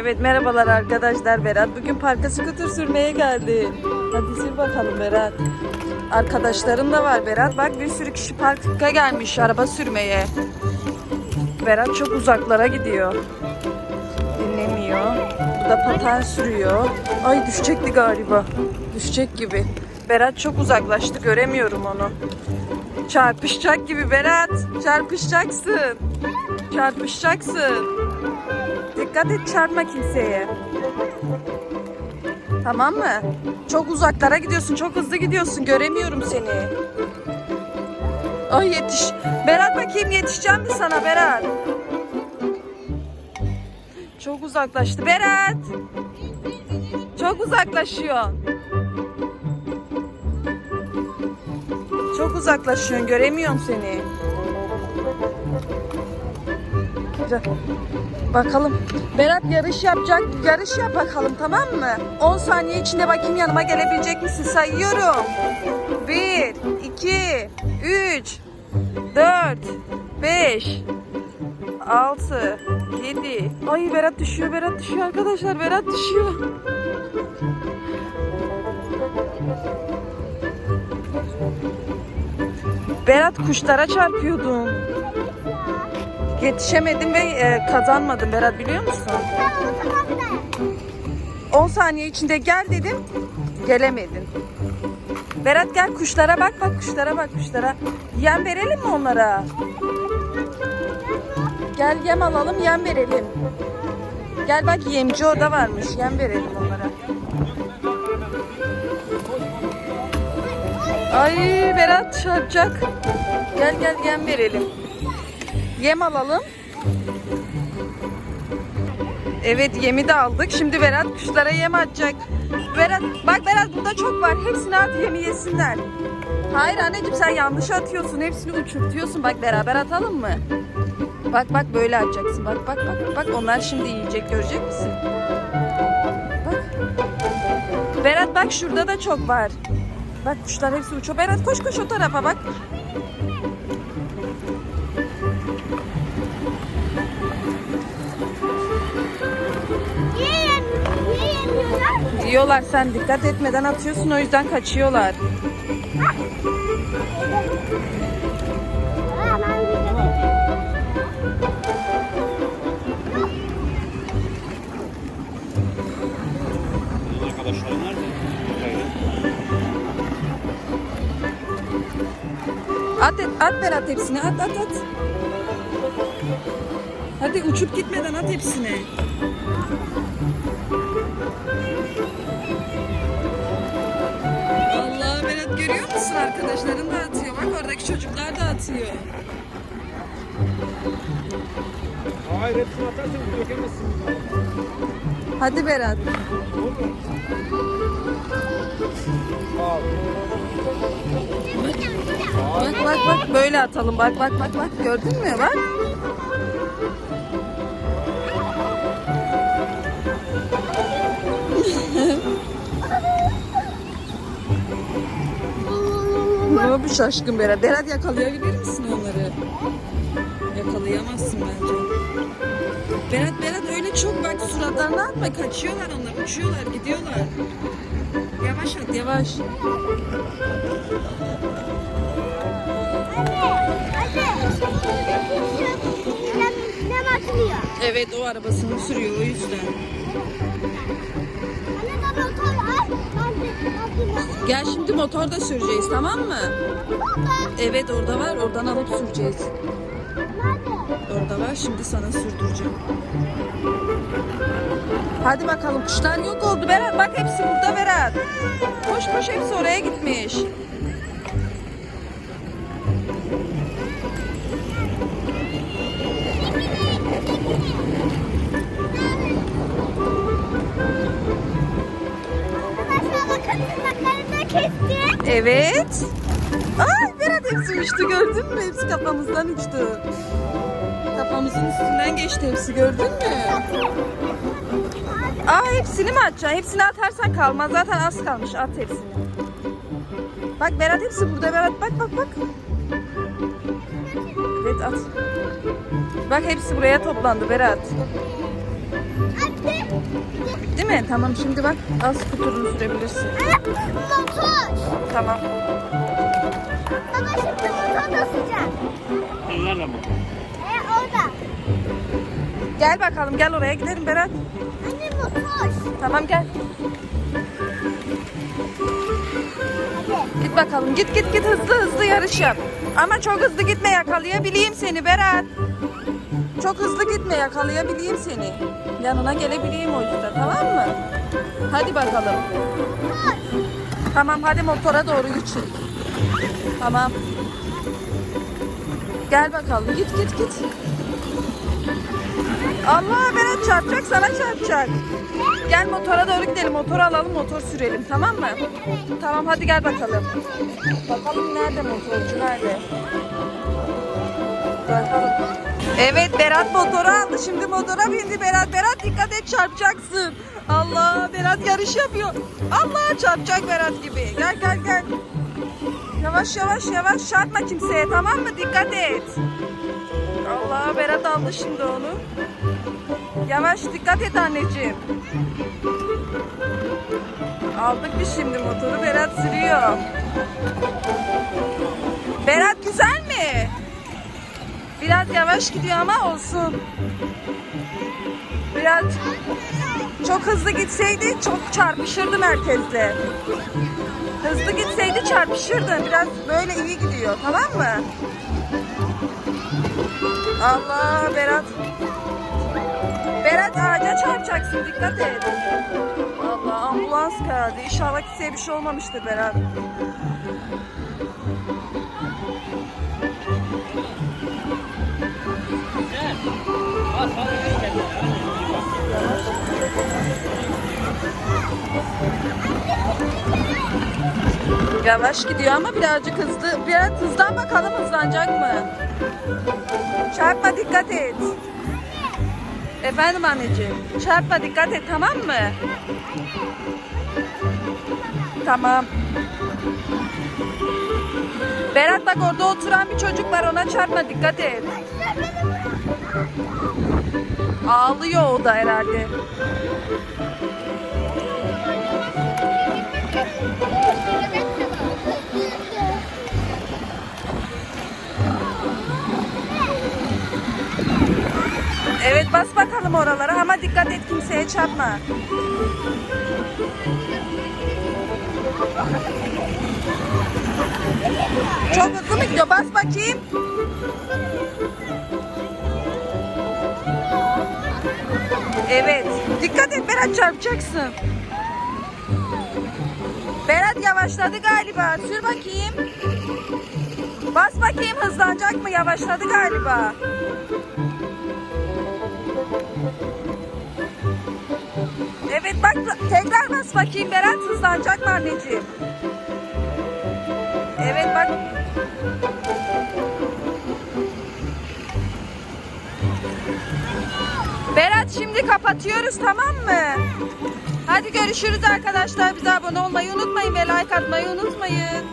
Evet merhabalar arkadaşlar Berat. Bugün parka skuter sürmeye geldi. Hadi sür bakalım Berat. Arkadaşların da var Berat. Bak bir sürü kişi parka gelmiş araba sürmeye. Berat çok uzaklara gidiyor. Dinlemiyor. Bu da paten sürüyor. Ay düşecekti galiba. Düşecek gibi. Berat çok uzaklaştı göremiyorum onu. Çarpışacak gibi Berat. Çarpışacaksın. Çarpışacaksın. Dikkat et çarpma kimseye. Tamam mı? Çok uzaklara gidiyorsun, çok hızlı gidiyorsun. Göremiyorum seni. Ay yetiş. Berat bakayım yetişeceğim mi sana Berat? Çok uzaklaştı. Berat! Çok uzaklaşıyorsun. Çok uzaklaşıyorsun. Göremiyorum seni. Güzel. Bakalım. Berat yarış yapacak. Yarış yap bakalım tamam mı? 10 saniye içinde bakayım yanıma gelebilecek misin? Sayıyorum. 1, 2, 3, 4, 5, 6, 7. Ay Berat düşüyor, Berat düşüyor arkadaşlar. Berat düşüyor. Berat kuşlara çarpıyordun. Yetişemedim ve e, kazanmadım Berat biliyor musun? 10 saniye içinde gel dedim. Gelemedin. Berat gel kuşlara bak bak kuşlara bak kuşlara. Yem verelim mi onlara? Gel yem alalım yem verelim. Gel bak yemci orada varmış. Yem verelim onlara. Ay Berat çarpacak. Gel gel yem verelim. Yem alalım. Evet yemi de aldık. Şimdi Berat kuşlara yem atacak. Berat bak Berat burada çok var. Hepsini at yemi yesinler. Hayır anneciğim sen yanlış atıyorsun. Hepsini uçurtuyorsun. Bak beraber atalım mı? Bak bak böyle atacaksın. Bak bak bak. Bak onlar şimdi yiyecek görecek misin? Bak. Berat bak şurada da çok var. Bak kuşlar hepsi uçuyor. Berat koş koş o tarafa bak. Diyorlar sen dikkat etmeden atıyorsun o yüzden kaçıyorlar. At, at Berat hepsini at at at. Hadi uçup gitmeden at hepsini. Musun arkadaşların da atıyor. Bak oradaki çocuklar da atıyor. Hayır hepsini atarsan dökemezsin. Hadi Berat. Bak bak bak böyle atalım. Bak bak bak bak gördün mü bak. Olmuş şaşkın Berat? Berat yakalayabilir misin onları? Yakalayamazsın bence. Berat Berat öyle çok bak suratlarına atma. Kaçıyorlar onlar. Uçuyorlar gidiyorlar. Yavaş at yavaş. Evet o arabasını sürüyor o yüzden. Gel şimdi motorda süreceğiz tamam mı? Evet orada var oradan alıp süreceğiz. Orada var şimdi sana sürdüreceğim. Hadi bakalım kuşlar yok oldu Berat bak hepsi burada Berat. Koş koş hepsi oraya gitmiş. Arkadaşlar bakın kestim. Evet. Ay Berat hepsi uçtu gördün mü? Hepsi kafamızdan uçtu. Kafamızın üstünden geçti hepsi gördün mü? Aa hepsini mi atacaksın? Hepsini atarsan kalmaz. Zaten az kalmış. At hepsini. Bak Berat hepsi burada. Berat bak bak bak. Evet at. Bak hepsi buraya toplandı Berat. Bitti mi? Tamam şimdi bak az skuterını sürebilirsin. Motor. Tamam. Baba şimdi motor da sıcak. Ellerle mi? E orada. Gel bakalım gel oraya gidelim Berat. Anne motor. Tamam gel. Hadi. Git bakalım git git git hızlı hızlı yarış yap. Ama çok hızlı gitme yakalayabileyim seni Berat. Çok hızlı gitme yakalayabileyim seni. Yanına gelebileyim o yüzden tamam mı? Hadi bakalım. Tamam hadi motora doğru geçin. Tamam. Gel bakalım git git git. Allah Berat çarpacak sana çarpacak. Gel motora doğru gidelim. Motoru alalım motor sürelim tamam mı? Tamam hadi gel bakalım. Bakalım nerede motorcu nerede? Bakalım. Evet Berat motoru aldı. Şimdi motora bindi Berat. Berat dikkat et çarpacaksın. Allah Berat yarış yapıyor. Allah çarpacak Berat gibi. Gel gel gel. Yavaş yavaş yavaş çarpma kimseye tamam mı? Dikkat et. Allah Berat aldı şimdi onu. Yavaş dikkat et anneciğim. Aldık biz şimdi motoru Berat sürüyor. Berat güzel mi? Biraz yavaş gidiyor ama olsun. Biraz çok hızlı gitseydi çok çarpışırdı merkezde. Hızlı gitseydi çarpışırdı. Biraz böyle iyi gidiyor tamam mı? Allah Berat. Berat ağaca çarpacaksın dikkat et. Allah ambulans geldi. İnşallah kimseye bir şey olmamıştır Berat. Yavaş gidiyor ama birazcık hızlı. Biraz hızlan bakalım hızlanacak mı? Çarpma dikkat et. Efendim anneciğim. Çarpma dikkat et tamam mı? Tamam. Berat bak orada oturan bir çocuk var ona çarpma dikkat et. Ağlıyor o da herhalde. Evet bas bakalım oralara ama dikkat et kimseye çarpma. Çok hızlı mı gidiyor? Bas bakayım. Evet. Dikkat et Berat çarpacaksın. Berat yavaşladı galiba. Sür bakayım. Bas bakayım hızlanacak mı? Yavaşladı galiba. Evet bak tekrar bas bakayım Berat hızlanacak mı anneciğim? Evet bak. Berat şimdi kapatıyoruz tamam mı? Hadi görüşürüz arkadaşlar. Bize abone olmayı unutmayın ve like atmayı unutmayın.